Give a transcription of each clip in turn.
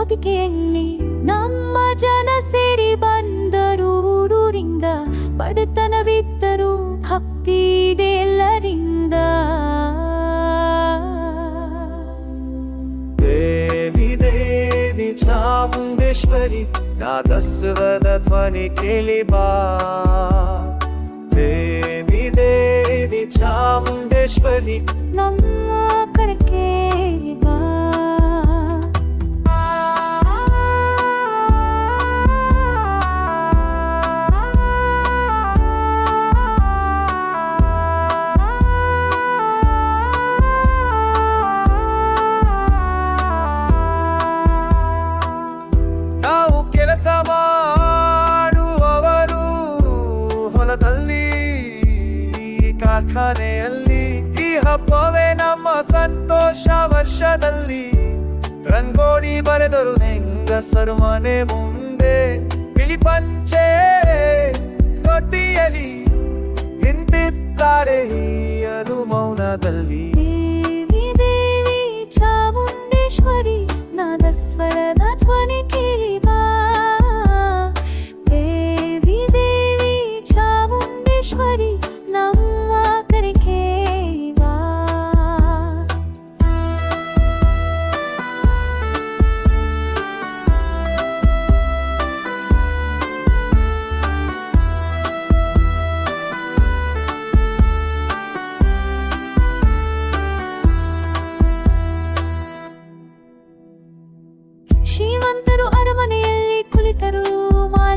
ಹೊದಿಕೆಯಲ್ಲಿ ನಮ್ಮ ಜನ ಸೇರಿ ಬಂದರು ಊರೂರಿಂದ ಬಡತನವಿದ್ದರು ಭಕ್ತಿ ಇದೆ ಎಲ್ಲರಿಂದ. ದೇವಿ ದೇವಿ, ಚಾಮುಂಡೇಶ್ವರಿ ನಾದಸ್ವದ ಧ್ವನಿ ಕೇಳಿ ಬಾ. ಕೆಲಸ ಮಾಡುವವರು ಹೊಲದಲ್ಲಿ, ಕಾರ್ಖಾನೆಯಲ್ಲಿ, ಈ ಹಬ್ಬವೇ ನಮ್ಮ ಸಂತೋಷ ವರ್ಷದಲ್ಲಿ. ರಂಗೋಡಿ ಬರೆದರು ಹೆಂಗಸರು ಮನೆ ಮುಂದೆ, ಬಿಳಿ ಪಂಚೆ ತೊಟ್ಟಿಯಲ್ಲಿ ನಿಂತಿದ್ದಾರೆ ಹೀಯರು ಮೌನದಲ್ಲಿ.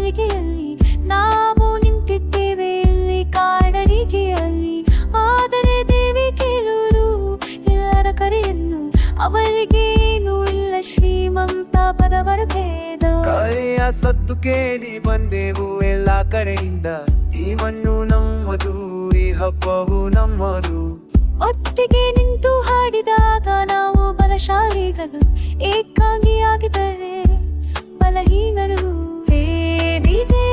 ಮಾಳಿಗೆಯಲ್ಲಿ ನಾವು ನಿಂತಿದ್ದೇವೆ ಇಲ್ಲಿ ಕಾಡರಿಗೆಯಲ್ಲಿ. ಆದರೆ ದೇವಿ ಕೇಳುವುದು ಎಲ್ಲರ ಕರೆಯನ್ನು ಅವಳಿಗೆ ಏನೂ ಇಲ್ಲ ಶ್ರೀಮಂತ ಪದವರ ಭೇದ. ಕರೆಯ ಸತ್ತು ಕೇಳಿ ಬಂದೆವು ಎಲ್ಲ ಕಡೆಯಿಂದ ಈ ಮಣ್ಣು ನಮ್ಮದು ಈ ಹಬ್ಬವು ನಮ್ಮದು. ಒಟ್ಟಿಗೆ ನಿಂತು ಹಾಡಿದಾಗ ನಾವು ಬಲಶಾಲಿಗಳು ಏಕಾಂಗಿಯಾಗಿದ್ದರೆ ಬಲಹೀನರು. ದೇವಿ ದೇವಿ ಚಾಮುಂಡೇಶ್ವರಿ